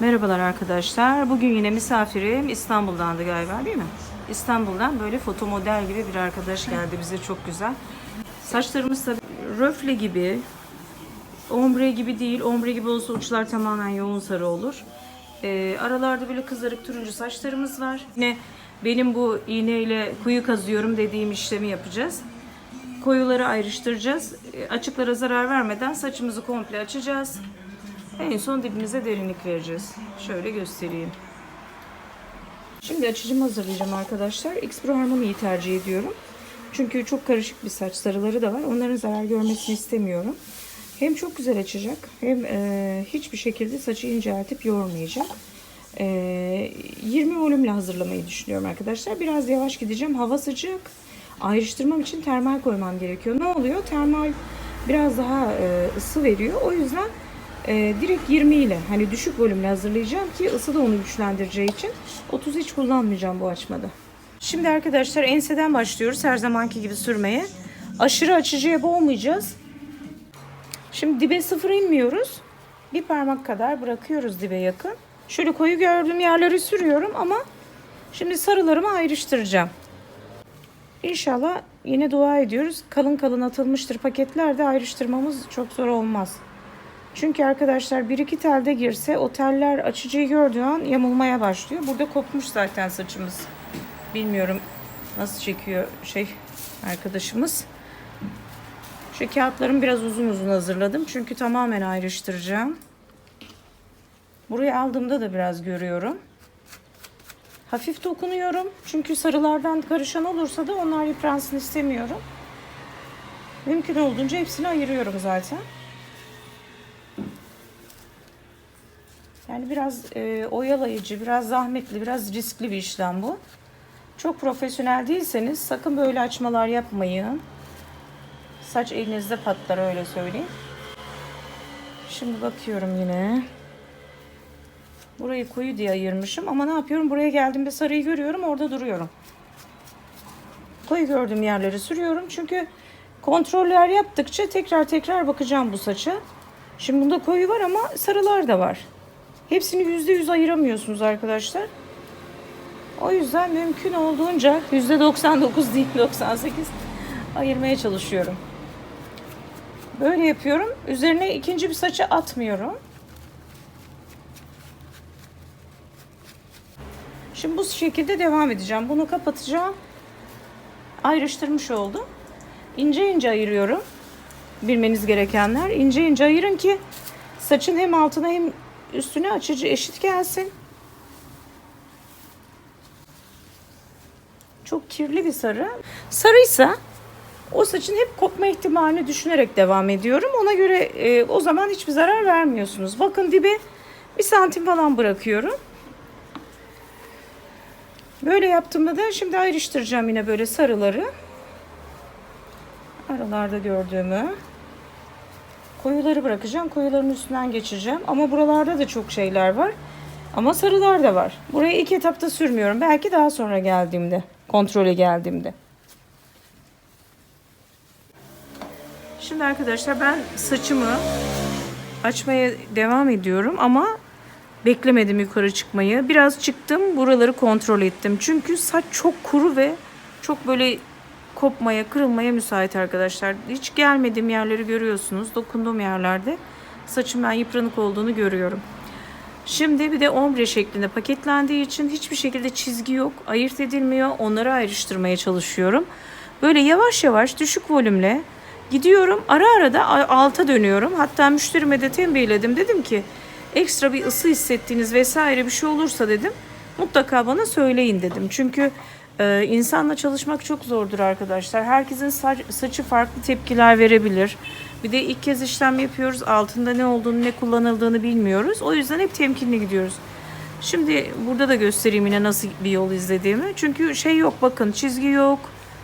Merhabalar arkadaşlar. Bugün yine misafirim İstanbul'dandı galiba değil mi? İstanbul'dan böyle foto model gibi bir arkadaş geldi bize çok güzel. Saçlarımız tabii röfle gibi, ombre gibi değil. Ombre gibi olsa uçlar tamamen yoğun sarı olur. Ee, aralarda böyle kızarık turuncu saçlarımız var. Yine benim bu iğneyle kuyu kazıyorum dediğim işlemi yapacağız. Koyuları ayrıştıracağız. Ee, Açıklara zarar vermeden saçımızı komple açacağız. En son dibimize derinlik vereceğiz. Şöyle göstereyim. Şimdi açıcımı hazırlayacağım arkadaşlar. X Pro Harmony'yi tercih ediyorum. Çünkü çok karışık bir saç sarıları da var. Onların zarar görmesini istemiyorum. Hem çok güzel açacak hem e, hiçbir şekilde saçı inceltip yormayacak. E, 20 volümle hazırlamayı düşünüyorum arkadaşlar. Biraz yavaş gideceğim. Hava sıcak. Ayrıştırmam için termal koymam gerekiyor. Ne oluyor? Termal biraz daha e, ısı veriyor. O yüzden e, direkt 20 ile hani düşük volümle hazırlayacağım ki ısı da onu güçlendireceği için 30 hiç kullanmayacağım bu açmada. Şimdi arkadaşlar enseden başlıyoruz her zamanki gibi sürmeye. Aşırı açıcıya boğmayacağız. Şimdi dibe sıfır inmiyoruz. Bir parmak kadar bırakıyoruz dibe yakın. Şöyle koyu gördüğüm yerleri sürüyorum ama şimdi sarılarımı ayrıştıracağım. İnşallah yine dua ediyoruz. Kalın kalın atılmıştır paketlerde ayrıştırmamız çok zor olmaz. Çünkü arkadaşlar bir iki telde girse o teller açıcıyı gördüğü an yamulmaya başlıyor. Burada kopmuş zaten saçımız. Bilmiyorum nasıl çekiyor şey arkadaşımız. Şu kağıtlarımı biraz uzun uzun hazırladım. Çünkü tamamen ayrıştıracağım. Buraya aldığımda da biraz görüyorum. Hafif dokunuyorum. Çünkü sarılardan karışan olursa da onlar yıpransın istemiyorum. Mümkün olduğunca hepsini ayırıyorum zaten. Yani biraz e, oyalayıcı, biraz zahmetli, biraz riskli bir işlem bu. Çok profesyonel değilseniz sakın böyle açmalar yapmayın. Saç elinizde patlar öyle söyleyeyim. Şimdi bakıyorum yine. Burayı koyu diye ayırmışım ama ne yapıyorum? Buraya geldiğimde sarıyı görüyorum, orada duruyorum. Koyu gördüğüm yerleri sürüyorum çünkü kontroller yaptıkça tekrar tekrar bakacağım bu saça. Şimdi bunda koyu var ama sarılar da var. Hepsini yüzde yüz ayıramıyorsunuz arkadaşlar. O yüzden mümkün olduğunca yüzde 99 değil 98 ayırmaya çalışıyorum. Böyle yapıyorum. Üzerine ikinci bir saçı atmıyorum. Şimdi bu şekilde devam edeceğim. Bunu kapatacağım. Ayrıştırmış oldum. İnce ince ayırıyorum. Bilmeniz gerekenler. İnce ince ayırın ki saçın hem altına hem üstüne açıcı eşit gelsin. Çok kirli bir sarı. Sarıysa o saçın hep kopma ihtimalini düşünerek devam ediyorum. Ona göre e, o zaman hiçbir zarar vermiyorsunuz. Bakın dibe bir santim falan bırakıyorum. Böyle yaptığımda da şimdi ayrıştıracağım yine böyle sarıları. Aralarda gördüğümü. Koyuları bırakacağım. Koyuların üstünden geçeceğim. Ama buralarda da çok şeyler var. Ama sarılar da var. Buraya ilk etapta sürmüyorum. Belki daha sonra geldiğimde. Kontrole geldiğimde. Şimdi arkadaşlar ben saçımı açmaya devam ediyorum ama beklemedim yukarı çıkmayı. Biraz çıktım buraları kontrol ettim. Çünkü saç çok kuru ve çok böyle kopmaya, kırılmaya müsait arkadaşlar. Hiç gelmediğim yerleri görüyorsunuz. Dokunduğum yerlerde saçım ben yıpranık olduğunu görüyorum. Şimdi bir de ombre şeklinde paketlendiği için hiçbir şekilde çizgi yok. Ayırt edilmiyor. Onları ayrıştırmaya çalışıyorum. Böyle yavaş yavaş düşük volümle gidiyorum. Ara ara da alta dönüyorum. Hatta müşterime de tembihledim. Dedim ki ekstra bir ısı hissettiğiniz vesaire bir şey olursa dedim. Mutlaka bana söyleyin dedim. Çünkü ee, insanla çalışmak çok zordur arkadaşlar. Herkesin sa- saçı farklı tepkiler verebilir. Bir de ilk kez işlem yapıyoruz. Altında ne olduğunu, ne kullanıldığını bilmiyoruz. O yüzden hep temkinli gidiyoruz. Şimdi burada da göstereyim yine nasıl bir yol izlediğimi. Çünkü şey yok bakın çizgi yok.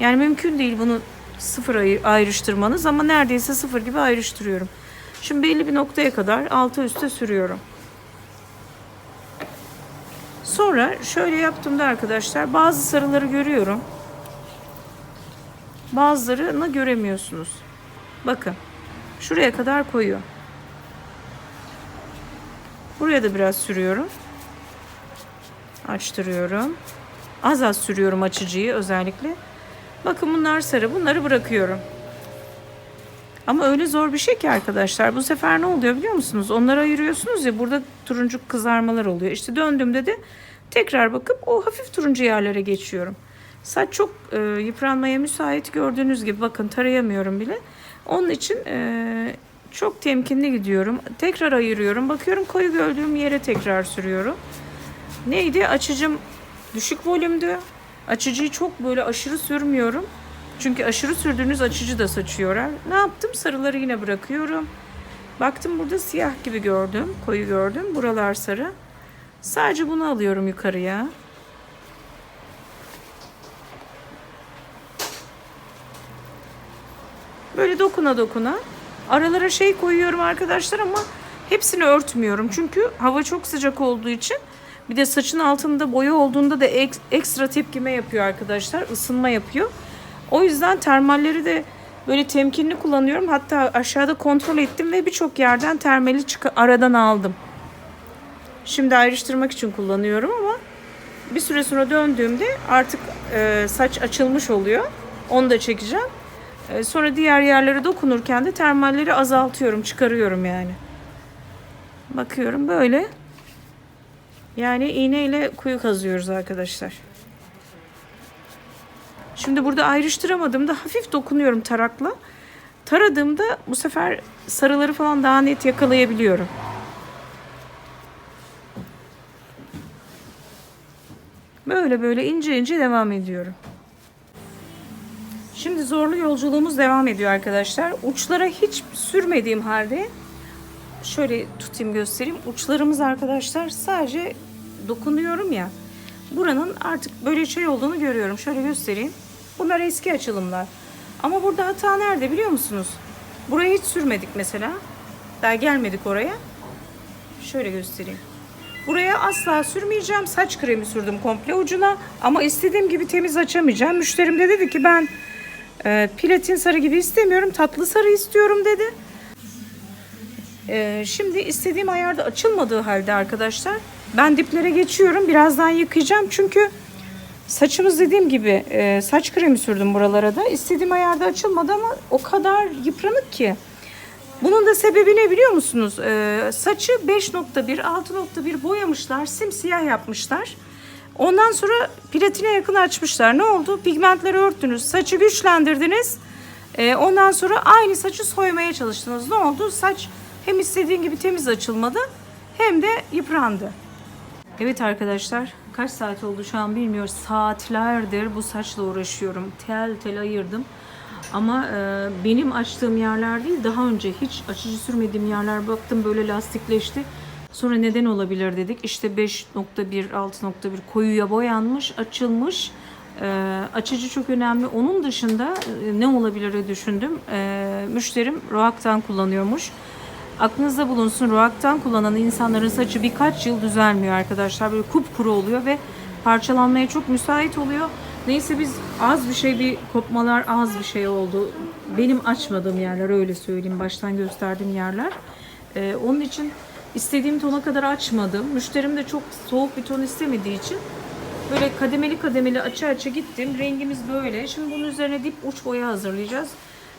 Yani mümkün değil bunu sıfır ayrıştırmanız ama neredeyse sıfır gibi ayrıştırıyorum. Şimdi belli bir noktaya kadar altı üste sürüyorum. Sonra şöyle yaptığımda arkadaşlar bazı sarıları görüyorum. Bazılarını göremiyorsunuz. Bakın. Şuraya kadar koyuyor. Buraya da biraz sürüyorum. Açtırıyorum. Az az sürüyorum açıcıyı özellikle. Bakın bunlar sarı. Bunları bırakıyorum. Ama öyle zor bir şey ki arkadaşlar. Bu sefer ne oluyor biliyor musunuz? Onları ayırıyorsunuz ya burada turuncu kızarmalar oluyor. İşte döndüğümde de tekrar bakıp o hafif turuncu yerlere geçiyorum. Saç çok e, yıpranmaya müsait gördüğünüz gibi bakın tarayamıyorum bile. Onun için e, çok temkinli gidiyorum. Tekrar ayırıyorum. Bakıyorum koyu gördüğüm yere tekrar sürüyorum. Neydi? Açıcım düşük volümdü. Açıcıyı çok böyle aşırı sürmüyorum. Çünkü aşırı sürdüğünüz açıcı da saçı yorar. Ne yaptım? Sarıları yine bırakıyorum. Baktım burada siyah gibi gördüm. Koyu gördüm. Buralar sarı. Sadece bunu alıyorum yukarıya. Böyle dokuna dokuna. Aralara şey koyuyorum arkadaşlar ama hepsini örtmüyorum. Çünkü hava çok sıcak olduğu için bir de saçın altında boya olduğunda da ek- ekstra tepkime yapıyor arkadaşlar. Isınma yapıyor. O yüzden termalleri de böyle temkinli kullanıyorum. Hatta aşağıda kontrol ettim ve birçok yerden termali aradan aldım. Şimdi ayrıştırmak için kullanıyorum ama bir süre sonra döndüğümde artık e, saç açılmış oluyor. Onu da çekeceğim. E, sonra diğer yerlere dokunurken de termalleri azaltıyorum, çıkarıyorum yani. Bakıyorum böyle. Yani iğneyle kuyu kazıyoruz arkadaşlar. Şimdi burada ayrıştıramadığımda hafif dokunuyorum tarakla. Taradığımda bu sefer sarıları falan daha net yakalayabiliyorum. Böyle böyle ince ince devam ediyorum. Şimdi zorlu yolculuğumuz devam ediyor arkadaşlar. Uçlara hiç sürmediğim halde şöyle tutayım göstereyim. Uçlarımız arkadaşlar sadece dokunuyorum ya. Buranın artık böyle şey olduğunu görüyorum. Şöyle göstereyim. Bunlar eski açılımlar. Ama burada hata nerede biliyor musunuz? Buraya hiç sürmedik mesela. Daha gelmedik oraya. Şöyle göstereyim. Buraya asla sürmeyeceğim. Saç kremi sürdüm komple ucuna. Ama istediğim gibi temiz açamayacağım. Müşterim de dedi ki ben e, platin sarı gibi istemiyorum. Tatlı sarı istiyorum dedi. E, şimdi istediğim ayarda açılmadığı halde arkadaşlar ben diplere geçiyorum. Birazdan yıkayacağım. Çünkü saçımız dediğim gibi e, saç kremi sürdüm buralara da. İstediğim ayarda açılmadı ama o kadar yıpranık ki. Bunun da sebebi ne biliyor musunuz? Ee, saçı 5.1, 6.1 boyamışlar, simsiyah yapmışlar. Ondan sonra platine yakın açmışlar. Ne oldu? Pigmentleri örttünüz, saçı güçlendirdiniz. Ee, ondan sonra aynı saçı soymaya çalıştınız. Ne oldu? Saç hem istediğin gibi temiz açılmadı hem de yıprandı. Evet arkadaşlar kaç saat oldu şu an bilmiyoruz. Saatlerdir bu saçla uğraşıyorum. Tel tel ayırdım. Ama e, benim açtığım yerler değil daha önce hiç açıcı sürmediğim yerler baktım böyle lastikleşti. Sonra neden olabilir dedik. İşte 5.1 6.1 koyuya boyanmış açılmış. E, açıcı çok önemli. Onun dışında e, ne olabilir düşündüm. E, müşterim Roak'tan kullanıyormuş. Aklınızda bulunsun Roak'tan kullanan insanların saçı birkaç yıl düzelmiyor arkadaşlar. Böyle kupkuru oluyor ve parçalanmaya çok müsait oluyor. Neyse biz az bir şey bir kopmalar az bir şey oldu. Benim açmadığım yerler öyle söyleyeyim baştan gösterdiğim yerler. Ee, onun için istediğim tona kadar açmadım. Müşterim de çok soğuk bir ton istemediği için böyle kademeli kademeli açı açı gittim. Rengimiz böyle. Şimdi bunun üzerine dip uç boya hazırlayacağız.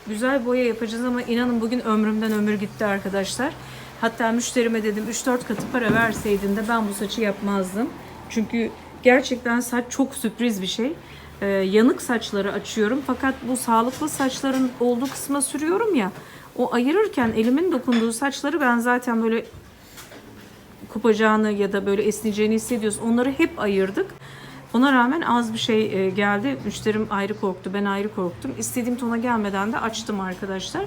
Güzel boya yapacağız ama inanın bugün ömrümden ömür gitti arkadaşlar. Hatta müşterime dedim 3-4 katı para verseydin de ben bu saçı yapmazdım. Çünkü gerçekten saç çok sürpriz bir şey. Ee, yanık saçları açıyorum fakat bu sağlıklı saçların olduğu kısma sürüyorum ya. O ayırırken elimin dokunduğu saçları ben zaten böyle kopacağını ya da böyle esneyeceğini hissediyoruz. Onları hep ayırdık. Ona rağmen az bir şey e, geldi. Müşterim ayrı korktu, ben ayrı korktum. İstediğim tona gelmeden de açtım arkadaşlar.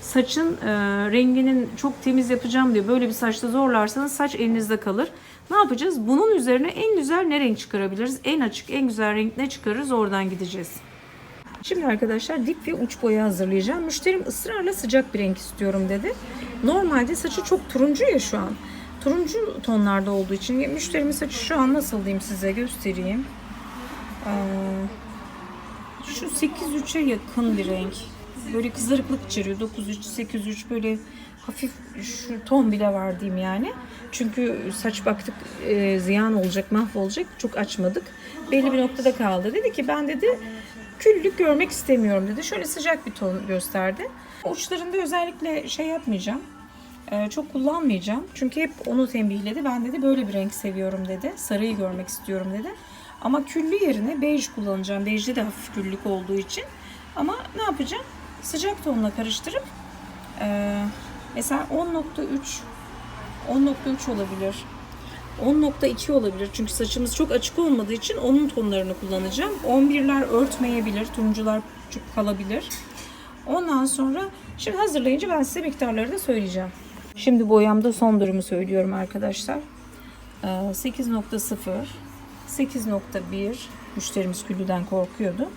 Saçın e, renginin çok temiz yapacağım diye böyle bir saçta zorlarsanız saç elinizde kalır. Ne yapacağız? Bunun üzerine en güzel ne renk çıkarabiliriz? En açık, en güzel renk ne çıkarırız? Oradan gideceğiz. Şimdi arkadaşlar dip ve uç boya hazırlayacağım. Müşterim ısrarla sıcak bir renk istiyorum dedi. Normalde saçı çok turuncu ya şu an. Turuncu tonlarda olduğu için müşterimin saçı şu an nasıl diyeyim size göstereyim. Ee, şu 8-3'e yakın bir renk. Böyle kızarıklık içeriyor. 9-3, 8-3 böyle hafif şu ton bile var diyeyim yani. Çünkü saç baktık e, ziyan olacak, mahvolacak. Çok açmadık. Belli bir noktada kaldı. Dedi ki ben dedi küllük görmek istemiyorum dedi. Şöyle sıcak bir ton gösterdi. Uçlarında özellikle şey yapmayacağım. E, çok kullanmayacağım. Çünkü hep onu tembihledi. Ben dedi böyle bir renk seviyorum dedi. Sarıyı görmek istiyorum dedi. Ama küllü yerine bej kullanacağım. Bejde de hafif küllük olduğu için. Ama ne yapacağım? Sıcak tonla karıştırıp e, mesela 10.3 10.3 olabilir. 10.2 olabilir. Çünkü saçımız çok açık olmadığı için onun tonlarını kullanacağım. 11'ler örtmeyebilir. Turuncular çok kalabilir. Ondan sonra şimdi hazırlayınca ben size miktarları da söyleyeceğim. Şimdi boyamda son durumu söylüyorum arkadaşlar. Ee, 8.0 8.1 müşterimiz küllüden korkuyordu.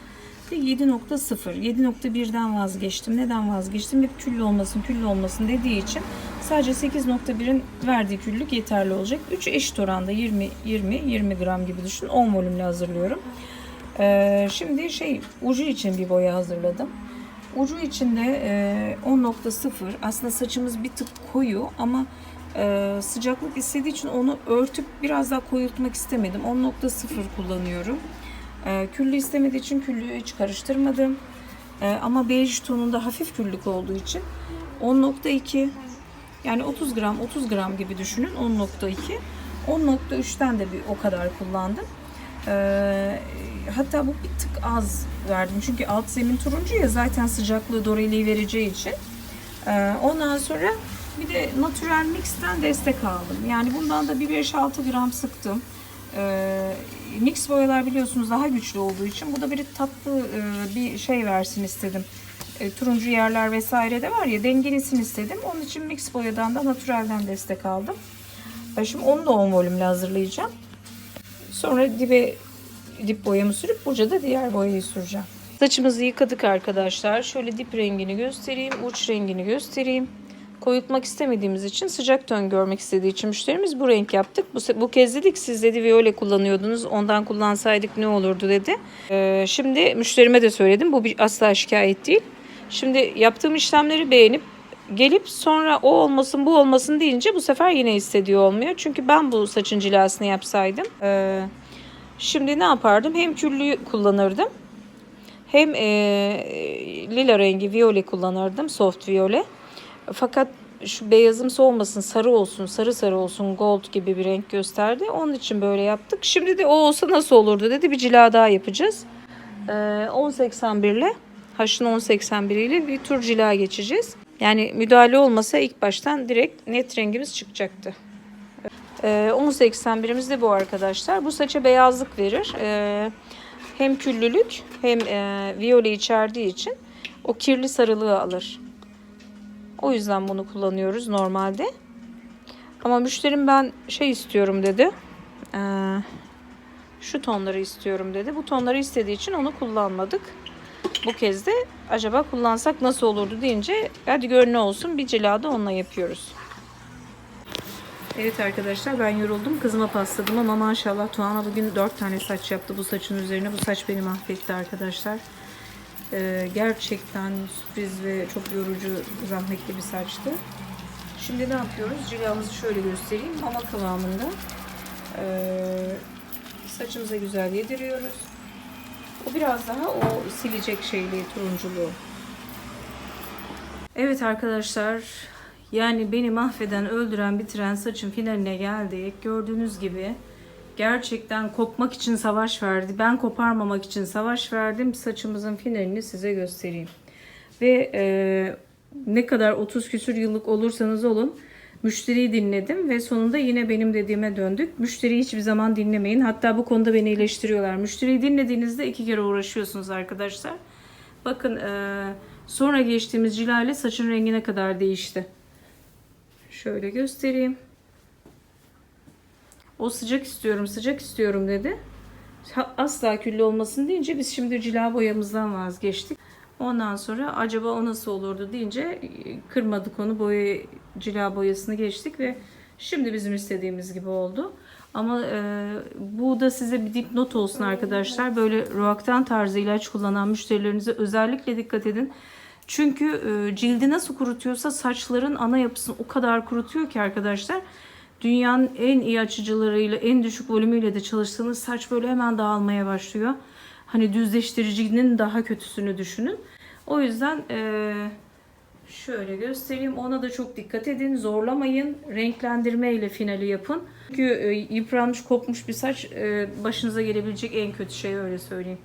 Ve 7.0 7.1'den vazgeçtim. Neden vazgeçtim? Hep küllü olmasın küllü olmasın dediği için sadece 8.1'in verdiği küllük yeterli olacak. 3 eşit oranda 20 20 20 gram gibi düşün. 10 volümle hazırlıyorum. Ee, şimdi şey ucu için bir boya hazırladım. Ucu içinde e, 10.0 aslında saçımız bir tık koyu ama e, sıcaklık istediği için onu örtüp biraz daha koyultmak istemedim. 10.0 kullanıyorum. E, küllü istemediği için küllüğü hiç karıştırmadım. E, ama bej tonunda hafif küllük olduğu için 10.2 yani 30 gram 30 gram gibi düşünün 10.2 10.3'ten de bir o kadar kullandım. Ee, hatta bu bir tık az verdim. Çünkü alt zemin turuncu ya zaten sıcaklığı doreliği vereceği için. Ee, ondan sonra bir de Natural Mix'ten destek aldım. Yani bundan da bir 5-6 gram sıktım. Ee, mix boyalar biliyorsunuz daha güçlü olduğu için bu da bir tatlı e, bir şey versin istedim. E, turuncu yerler vesaire de var ya dengelesin istedim. Onun için mix boyadan da naturalden destek aldım. E, şimdi onu da 10 volümle hazırlayacağım. Sonra dibe dip boyamı sürüp uca da diğer boyayı süreceğim. Saçımızı yıkadık arkadaşlar. Şöyle dip rengini göstereyim, uç rengini göstereyim. Koyutmak istemediğimiz için sıcak ton görmek istediği için müşterimiz bu renk yaptık. Bu, bu kez dedik siz dedi viyole kullanıyordunuz. Ondan kullansaydık ne olurdu dedi. Ee, şimdi müşterime de söyledim. Bu bir asla şikayet değil. Şimdi yaptığım işlemleri beğenip gelip sonra o olmasın bu olmasın deyince bu sefer yine istediği olmuyor. Çünkü ben bu saçın cilasını yapsaydım e, şimdi ne yapardım? Hem küllü kullanırdım hem e, lila rengi viyole kullanırdım soft viyole. Fakat şu beyazımsı olmasın sarı olsun sarı sarı olsun gold gibi bir renk gösterdi. Onun için böyle yaptık. Şimdi de o olsa nasıl olurdu dedi bir cila daha yapacağız. E, 1081 ile H'ın 1081 ile bir tur cila geçeceğiz. Yani müdahale olmasa ilk baştan direkt net rengimiz çıkacaktı. Ee, 1081'imiz de bu arkadaşlar. Bu saça beyazlık verir. Ee, hem küllülük hem e, viyole içerdiği için o kirli sarılığı alır. O yüzden bunu kullanıyoruz normalde. Ama müşterim ben şey istiyorum dedi. Ee, şu tonları istiyorum dedi. Bu tonları istediği için onu kullanmadık. Bu kez de acaba kullansak nasıl olurdu deyince hadi gör ne olsun bir cilada onunla yapıyoruz. Evet arkadaşlar ben yoruldum. Kızıma pasladım ama maşallah Tuana bugün 4 tane saç yaptı bu saçın üzerine. Bu saç beni mahvetti arkadaşlar. Ee, gerçekten sürpriz ve çok yorucu, zahmetli bir saçtı. Şimdi ne yapıyoruz? Cilamızı şöyle göstereyim. Mama kıvamında. Ee, saçımıza güzel yediriyoruz. O biraz daha o silecek şeyliği, turunculuğu. Evet arkadaşlar, yani beni mahveden, öldüren, bitiren saçın finaline geldik. Gördüğünüz gibi gerçekten kopmak için savaş verdi. Ben koparmamak için savaş verdim. Saçımızın finalini size göstereyim. Ve e, ne kadar 30 küsür yıllık olursanız olun müşteriyi dinledim ve sonunda yine benim dediğime döndük. Müşteriyi hiçbir zaman dinlemeyin. Hatta bu konuda beni eleştiriyorlar. Müşteriyi dinlediğinizde iki kere uğraşıyorsunuz arkadaşlar. Bakın e, sonra geçtiğimiz cila ile saçın rengi ne kadar değişti. Şöyle göstereyim. O sıcak istiyorum, sıcak istiyorum dedi. Asla küllü olmasın deyince biz şimdi cila boyamızdan vazgeçtik. Ondan sonra acaba o nasıl olurdu deyince e, kırmadık onu boya cila boyasını geçtik ve şimdi bizim istediğimiz gibi oldu. Ama e, bu da size bir dipnot olsun arkadaşlar. Böyle roaktan tarzı ilaç kullanan müşterilerinize özellikle dikkat edin. Çünkü e, cildi nasıl kurutuyorsa saçların ana yapısını o kadar kurutuyor ki arkadaşlar. Dünyanın en iyi açıcılarıyla, en düşük volümüyle de çalışsanız saç böyle hemen dağılmaya başlıyor. Hani düzleştiricinin daha kötüsünü düşünün. O yüzden e, şöyle göstereyim. Ona da çok dikkat edin. Zorlamayın. Renklendirme ile finali yapın. Çünkü e, yıpranmış, kopmuş bir saç e, başınıza gelebilecek en kötü şey öyle söyleyeyim.